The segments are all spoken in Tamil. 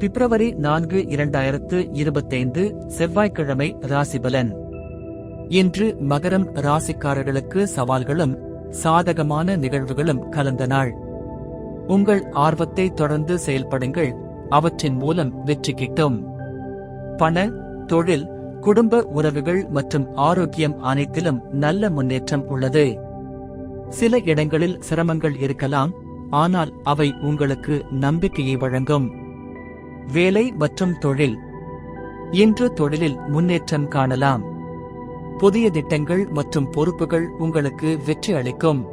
பிப்ரவரி நான்கு இரண்டாயிரத்து இருபத்தைந்து செவ்வாய்க்கிழமை ராசிபலன். இன்று மகரம் ராசிக்காரர்களுக்கு சவால்களும் சாதகமான நிகழ்வுகளும் கலந்த நாள். உங்கள் ஆர்வத்தை தொடர்ந்து செயல்படுங்கள் அவற்றின் மூலம் வெற்றி கிட்டும். பண தொழில் குடும்ப உறவுகள் மற்றும் ஆரோக்கியம் அனைத்திலும் நல்ல முன்னேற்றம் உள்ளது. சில இடங்களில் சிரமங்கள் இருக்கலாம் ஆனால் அவை உங்களுக்கு நம்பிக்கையை வழங்கும். வேலை மற்றும் தொழில். இன்று தொழிலில் முன்னேற்றம் காணலாம். புதிய திட்டங்கள் மற்றும் பொறுப்புகள் உங்களுக்கு வெற்றி அளிக்கும்.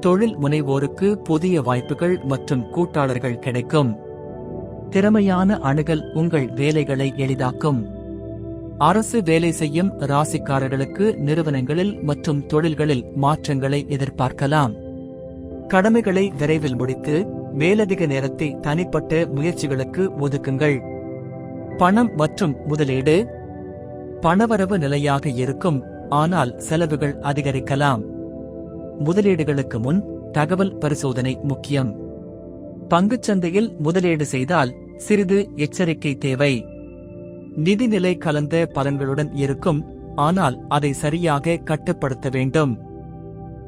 தொழில் முனைவோருக்கு புதிய வாய்ப்புகள் மற்றும் கூட்டாளர்கள் கிடைக்கும். திறமையான அணுகல் உங்கள் வேலைகளை எளிதாக்கும். அரசு வேலை செய்யும் ராசிக்காரர்களுக்கு நிறுவனங்களில் மற்றும் தொழில்களில் மாற்றங்களை எதிர்பார்க்கலாம். கடமைகளை விரைவில் முடித்து மேலதிக நேரத்தை தனிப்பட்ட முயற்சிகளுக்கு ஒதுக்குங்கள். பணம் மற்றும் முதலீடு பணவரவு நிலையாக இருக்கும் ஆனால் செலவுகள் அதிகரிக்கலாம். முதலீடுகளுக்கு முன் தகவல் பரிசோதனை முக்கியம். பங்குச்சந்தையில் முதலீடு செய்தால் சிறிது எச்சரிக்கை தேவை. நிதிநிலை கலந்த பலன்களுடன் இருக்கும் ஆனால் அதை சரியாக கட்டுப்படுத்த வேண்டும்.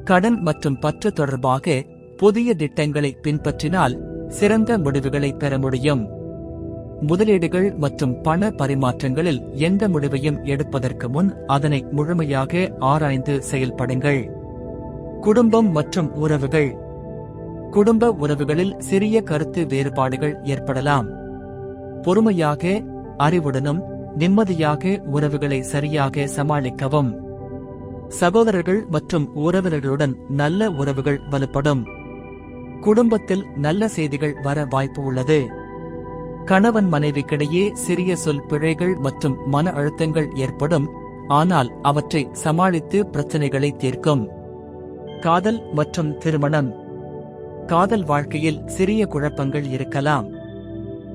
கடன் மற்றும் பற்று தொடர்பாக புதிய திட்டங்களை பின்பற்றினால் சிறந்த முடிவுகளை பெற முடியும். முதலீடுகள் மற்றும் பண பரிமாற்றங்களில் எந்த முடிவையும் எடுப்பதற்கு முன் அதனை முழுமையாக ஆராய்ந்து செயல்படுங்கள். குடும்பம் மற்றும் உறவுகள். குடும்ப உறவுகளில் சிறிய கருத்து வேறுபாடுகள் ஏற்படலாம். பொறுமையாக அறிவுடனும் நிம்மதியாக உறவுகளை சரியாக சமாளிக்கவும். சகோதரர்கள் மற்றும் உறவினர்களுடன் நல்ல உறவுகள் வலுப்படும். குடும்பத்தில் நல்ல செய்திகள் வர வாய்ப்பு உள்ளது. கணவன் மனைவிக்கிடையே சிறிய சொல் பிழைகள் மற்றும் மன அழுத்தங்கள் ஏற்படும். ஆனால் அவற்றை சமாளித்து பிரச்சனைகளை தீர்க்கும். காதல் மற்றும் திருமணம். காதல் வாழ்க்கையில் சிறிய குழப்பங்கள் இருக்கலாம்.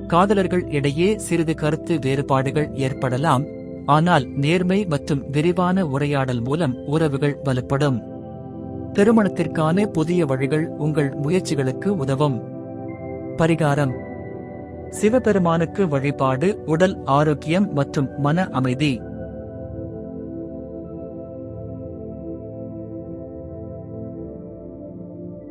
காதலர்கள் இடையே சிறிது கருத்து வேறுபாடுகள் ஏற்படலாம். ஆனால் நேர்மை மற்றும் விரிவான உரையாடல் மூலம் உறவுகள் வலுப்படும். திருமணத்திற்கான புதிய வழிகள் உங்கள் முயற்சிகளுக்கு உதவும். பரிகாரம். சிவபெருமானுக்கு வழிபாடு உடல் ஆரோக்கியம் மற்றும் மன அமைதி.